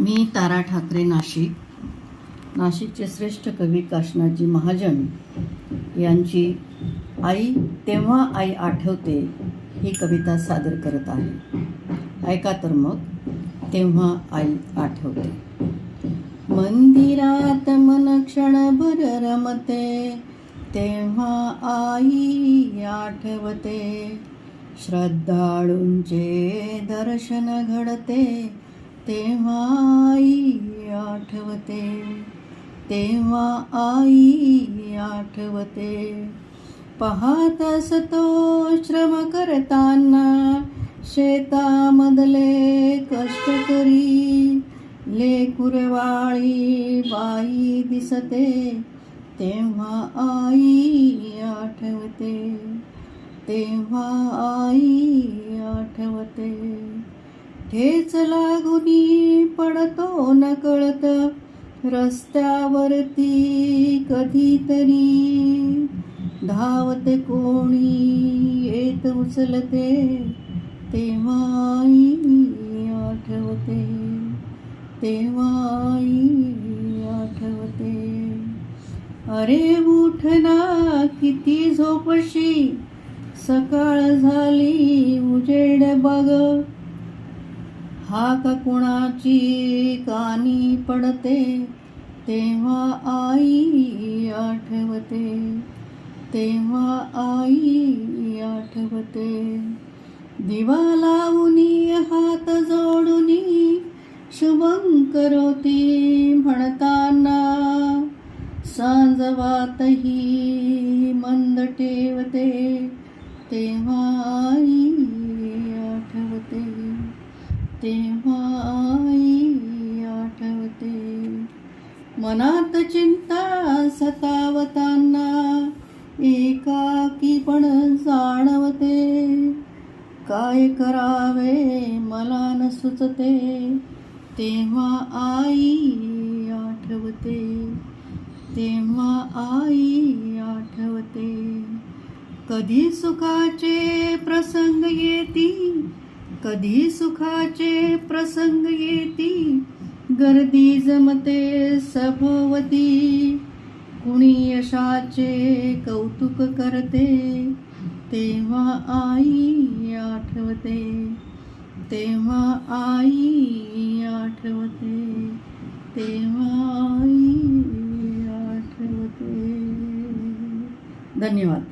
मी तारा ठाकरे नाशिक. नाशिकचे श्रेष्ठ कवी काशनाजी महाजन यांची आई तेव्हा आई आठवते ही कविता सादर करत आहे. ऐका तर मग तेव्हा आई आठवते. मंदिरात मन क्षणभर रमते तेव्हा आई आठवते. श्रद्धाळूंचे दर्शन घडते तेव्हा आई आठवते. तेव्हा आई आठवते. पाहत असतो श्रम करताना शेतामधले कष्टकरी लेकुरवाळी बाई दिसते. तेव्हा आई आठवते. तेव्हा आई आठवते. ठेच लागुनी पडतो न कळत रस्त्यावरती कधीतरी. धावते कोणी येत उचलते तेव्हाई आठवते तेव्हाई आठवते. अरे उठना किती झोपशी सकाळ झाली उजेड बघ हाक कुणाची कानी पडते तेव्हा आई आठवते तेव्हा आई आठवते. दिवा लावूनी हात जोडूनी शुभं करोती म्हणताना सांजवातही मंद ठेवते तेव्हा आई आठवते. तेव्हा आई आठवते. मनात चिंता सतावताना एकाकी पण जाणवते. काय करावे मला न सुचते. तेव्हा आई आठवते. तेव्हा आई आठवते. कधी सुखाचे प्रसंग येती कधी सुखाचे प्रसंग येती? गर्दी जमते सभोवती. कुणी यशाचे कौतुक करते? तेव्हा आई आठवते. तेव्हा आई आठवते. तेव्हा आई आठवते. धन्यवाद.